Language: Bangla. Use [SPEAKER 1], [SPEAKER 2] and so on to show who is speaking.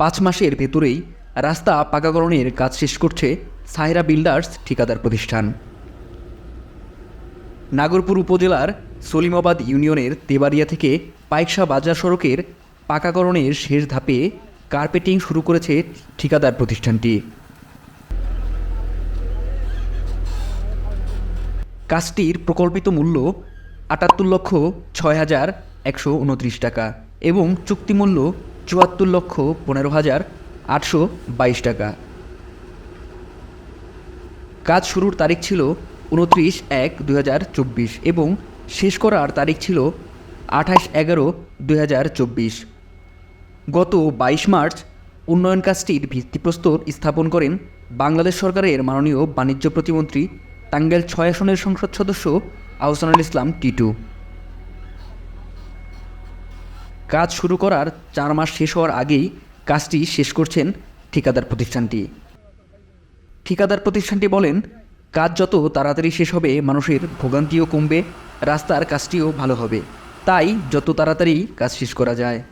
[SPEAKER 1] পাঁচ মাসের ভেতরেই রাস্তা পাকাকরণের কাজ শেষ করছে সাহেরা বিল্ডার্স ঠিকাদার প্রতিষ্ঠান। নাগরপুর উপজেলার সলিমাবাদ ইউনিয়নের তেবাড়িয়া থেকে পাইকশা বাজার সড়কের পাকাকরণের শেষ ধাপে কার্পেটিং শুরু করেছে ঠিকাদার প্রতিষ্ঠানটি। কাজটির প্রকল্পিত মূল্য আটাত্তর লক্ষ ছয় হাজার একশো উনত্রিশ টাকা এবং চুক্তিমূল্য চুয়াত্তর লক্ষ পনেরো হাজার আটশো বাইশ টাকা। কাজ শুরুর তারিখ ছিল উনত্রিশ এক দুই হাজার চব্বিশ এবং শেষ করার তারিখ ছিল আঠাশ এগারো দুই হাজার চব্বিশ। গত বাইশ মার্চ উন্নয়ন কাজটির ভিত্তিপ্রস্তর স্থাপন করেন বাংলাদেশ সরকারের মাননীয় বাণিজ্য প্রতিমন্ত্রী টাঙ্গাইল ছয় আসনের সংসদ সদস্য আহসানুল ইসলাম টিটু। কাজ শুরু করার চার মাস শেষ হওয়ার আগেই কাজটি শেষ করছেন ঠিকাদার প্রতিষ্ঠানটি। ঠিকাদার প্রতিষ্ঠানটি বলেন, কাজ যত তাড়াতাড়ি শেষ হবে, মানুষের ভোগান্তিও কমবে, রাস্তার কাজটিও ভালো হবে। তাই যত তাড়াতাড়ি কাজ শেষ করা যায়।